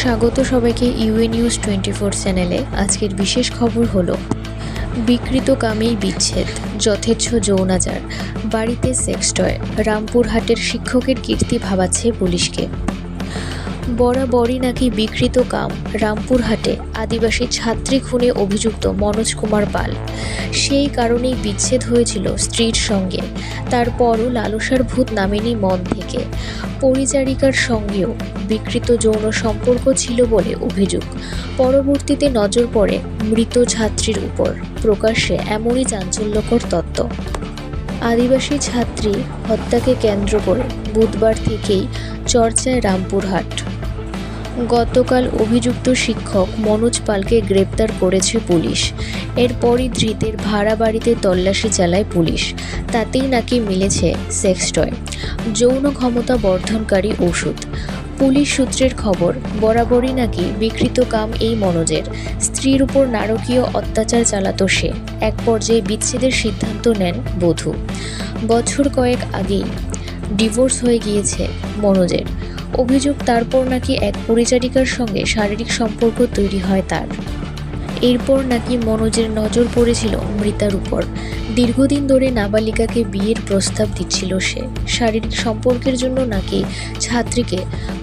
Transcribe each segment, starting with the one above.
স্বাগত সবাইকে UA news twenty four চ্যানেলে। আজকের বিশেষ খবর হলো বিকৃত কামেই বিচ্ছেদ, যথেচ্ছ যৌনাচার, বাড়িতে সেক্সটয় রামপুরহাটের শিক্ষকের কীর্তি ভাবাচ্ছে পুলিশকে। বরাবরই নাকি বিকৃত কাম রামপুরহাটে আদিবাসী ছাত্রী খুনে অভিযুক্ত মনোজ কুমার পাল। সেই কারণেই বিচ্ছেদ হয়েছিল স্ত্রীর সঙ্গে। তারপরও লালসার ভূত নামেনি মন থেকে। পরিচারিকার সঙ্গেও বিকৃত যৌন সম্পর্ক ছিল বলে অভিযোগ। পরবর্তীতে নজর পড়ে মৃত ছাত্রীর উপর। প্রকাশ্যে এমনই চাঞ্চল্যকর তত্ত্ব। আদিবাসী ছাত্রী হত্যাকে কেন্দ্র করে বুধবার থেকেই চর্চায় রামপুরহাট। গতকাল অভিযুক্ত শিক্ষক মনোজ পালকে গ্রেপ্তার করেছে পুলিশ। এরপরই ধৃতের ভাড়া বাড়িতে তল্লাশি চালায় পুলিশ। তাতেই নাকি মিলেছে সেক্স টয়। যৌন ক্ষমতা বর্ধনকারী ওষুধ। পুলিশ সূত্রের খবর, বরাবরই নাকি বিকৃত কাম এই মনোজের। স্ত্রীর উপর নারকীয় অত্যাচার চালাতো সে। এক পর্যায়ে বিচ্ছেদের সিদ্ধান্ত নেন বধূ। বছর কয়েক আগেই ডিভোর্স হয়ে গিয়েছে মনোজের। অভিযোগ তারপর নাকি এক পরিচারিকার সঙ্গে শারীরিক সম্পর্ক তৈরি হয় তার। এরপর নাকি মনোজের নজর পড়েছিল মৃতার উপর। দীর্ঘদিন ধরে নাবালিকাকে বিয়ের প্রস্তাব দিচ্ছিল সে। শারীরিক সম্পর্কের জন্য নাকি ছাত্রীকে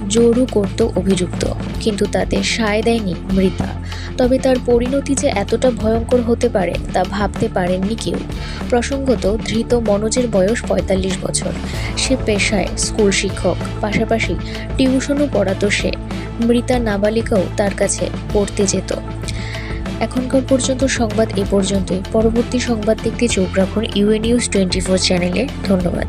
জোরও করত অভিযুক্ত, কিন্তু তাতে সায় দেয়নি মৃতা। তবে তার পরিণতি যে এতটা ভয়ঙ্কর হতে পারে তা ভাবতে পারেননি কেউ। প্রসঙ্গত, ধৃত মনোজের বয়স পঁয়তাল্লিশ বছর। সে পেশায় স্কুল শিক্ষক, পাশাপাশি টিউশনও পড়াতো সে। মৃতা নাবালিকাও তার কাছে পড়তে যেত। এখনকার পর্যন্ত সংবাদ এ পর্যন্তই। পরবর্তী সংবাদ দেখতে চোখ রাখুন ইউএ নিউজ টোয়েন্টি ফোর চ্যানেলে। ধন্যবাদ।